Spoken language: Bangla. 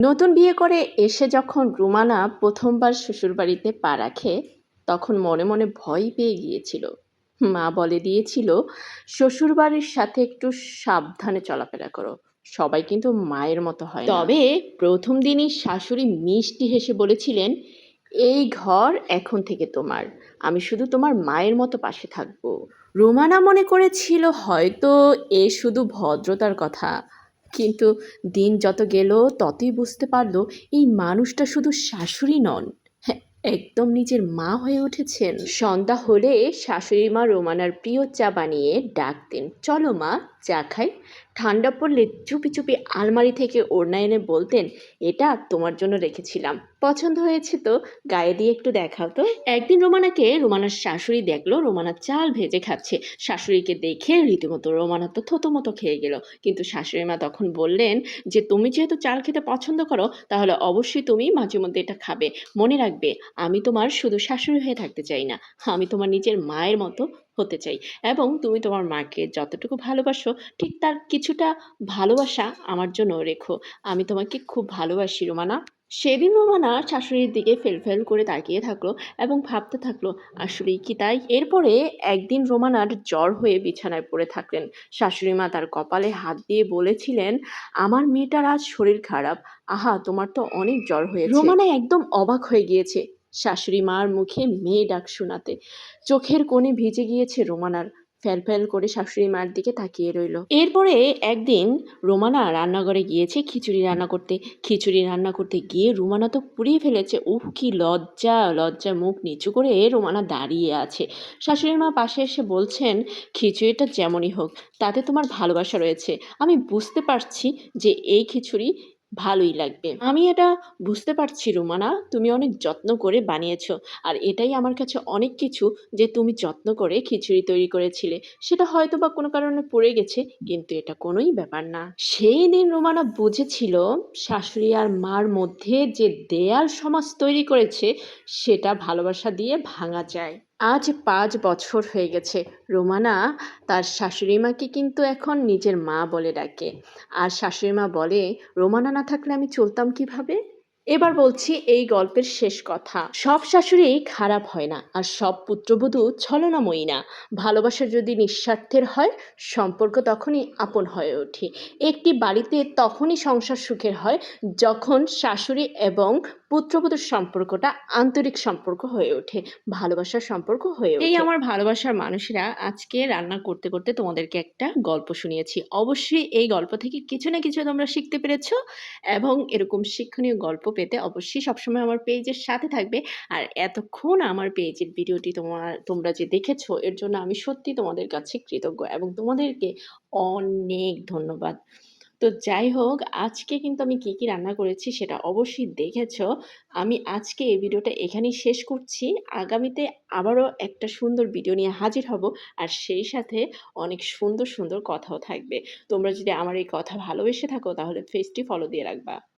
নতুন বিয়ে করে এসে যখন রুমানা প্রথমবার শ্বশুরবাড়িতে পা রাখে তখন মনে মনে ভয় পেয়ে গিয়েছিল। মা বলে দিয়েছিল শ্বশুরবাড়ির সাথে একটু সাবধানে চলাফেরা করো। সবাই কিন্তু মায়ের মতো হয় তবে প্রথম দিনই শাশুড়ি মিষ্টি হেসে বলেছিলেন এই ঘর এখন থেকে তোমার। আমি শুধু তোমার মায়ের মতো পাশে থাকব। রোমানা মনে করেছিল হয়তো এ শুধু ভদ্রতার কথা। কিন্তু দিন যত গেল ততই বুঝতে পারল এই মানুষটা শুধু শাশুড়ি নন। একদম নিজের মা হয়ে উঠেছেন। সন্ধ্যা হলে শাশুড়ি মা রোমানার প্রিয় চা বানিয়ে ডাকতেন, চলো মা, চা খাই। ঠান্ডা পড়লে চুপি চুপি আলমারি থেকে ওড়না এনে বলতেন, এটা তোমার জন্য রেখেছিলাম। পছন্দ হয়েছে তো, গায়ে দিয়ে একটু দেখাও তো। একদিন রোমানাকে, রোমানার শাশুড়ি দেখল রোমানা চাল ভেজে খাচ্ছে। শাশুড়িকে দেখে রীতিমতো রোমানা তো থতো মতো খেয়ে গেল। কিন্তু শাশুড়ি মা তখন বললেন যে, তুমি যেহেতু চাল খেতে পছন্দ করো, তাহলে অবশ্যই তুমি মাঝে মধ্যে এটা খাবে। মনে রাখবে আমি তোমার শুধু শাশুড়ি হয়ে থাকতে চাই না, আমি তোমার নিজের মায়ের মতো হতে চাই। এবং তুমি তোমার মাকে যতটুকু ভালোবাসো, ঠিক তার কিছুটা ভালোবাসা আমার জন্য রেখো। আমি তোমাকে খুব ভালোবাসি, রোমানা। সেদিন রোমানা শাশুড়ির দিকে ফেলফেল করে তাকিয়ে থাকল এবং ভাবতে থাকল, আসলেই কি তাই? এরপরে একদিন রোমানার জ্বর হয়ে বিছানায় পড়ে থাকলেন। শাশুড়ি মা তার কপালে হাত দিয়ে বলেছিলেন, আমার মেয়েটার আজ শরীর খারাপ। আহা, তোমার তো অনেক জ্বর হয়েছে। রোমানা একদম অবাক হয়ে গিয়েছে। শাশুড়ি মার মুখে মেয়ে ডাক শোনাতে। চোখের কোণে ভিজে গিয়েছে রোমানার। ফ্যাল ফ্যাল করে শাশুড়ি মার দিকে তাকিয়ে রইল। এরপরে একদিন রোমানা রান্নাঘরে গিয়েছে খিচুড়ি রান্না করতে। খিচুড়ি রান্না করতে গিয়ে রোমানা তো পুড়িয়ে ফেলেছে। উহ কি লজ্জা লজ্জা, মুখ নিচু করে রোমানা দাঁড়িয়ে আছে। শাশুড়ি মা পাশে এসে বলছেন, খিচুড়িটা যেমনই হোক, তাতে তোমার ভালোবাসা রয়েছে। আমি বুঝতে পারছি যে এই খিচুড়ি ভালোই লাগবে। আমি এটা বুঝতে পারছি, রুমানা। তুমি অনেক যত্ন করে বানিয়েছো। আর এটাই আমার কাছে অনেক কিছু যে তুমি যত্ন করে খিচুড়ি তৈরি করেছিলে। সেটা হয়তো বা কোনো কারণে পড়ে গেছে, কিন্তু এটা কোনোই ব্যাপার না। সেই দিন রুমানা বুঝেছিল, শাশুড়ি আর মার মধ্যে যে দেয়াল সমাজ তৈরি করেছে, সেটা ভালোবাসা দিয়ে ভাঙা যায়। আজ পাঁচ বছর হয়ে গেছে। রোমানা, তার শাশুড়ি মাকে কিন্তু এখন নিজের মা বলে ডাকে। আর শাশুড়ি মা বলে, রোমানা না থাকলে আমি চলতাম কীভাবে? এবার বলছি এই গল্পের শেষ কথা। সব শাশুড়ি খারাপ হয় না, আর সব পুত্রবধূ ছলনাময়ী না। ভালোবাসা যদি নিঃস্বার্থের হয়, সম্পর্ক তখনই আপন হয়ে ওঠে। একটি বাড়িতে তখনই সংসার সুখের হয়, যখন শাশুড়ি এবং পুত্রবধূর সম্পর্কটা আন্তরিক সম্পর্ক হয়ে ওঠে ভালোবাসার সম্পর্ক হয়ে ওঠে। এই আমার ভালোবাসার মানুষেরা আজকে রান্না করতে করতে তোমাদেরকে একটা গল্প শুনিয়েছি। অবশ্যই এই গল্প থেকে কিছু না কিছু তোমরা শিখতে পেরেছ এবং এরকম শিক্ষণীয় গল্প পেতে অবশ্যই সবসময় আমার পেজের সাথে থাকবে। আর এতক্ষণ আমার পেজের ভিডিওটি তোমার তোমরা যে দেখেছ এর জন্য আমি সত্যি তোমাদের কাছে কৃতজ্ঞ এবং তোমাদেরকে অনেক ধন্যবাদ। তো যাই হোক, আজকে কিন্তু আমি কি কি রান্না করেছি সেটা অবশ্যই দেখেছ। আমি আজকে এই ভিডিওটা এখানেই শেষ করছি। আগামীতে আবারও একটা সুন্দর ভিডিও নিয়ে হাজির হব আর সেই সাথে অনেক সুন্দর সুন্দর কথাও থাকবে। তোমরা যদি আমার এই কথা ভালোবেসে থাকো তাহলে ফেসটি ফলো দিয়ে রাখবা।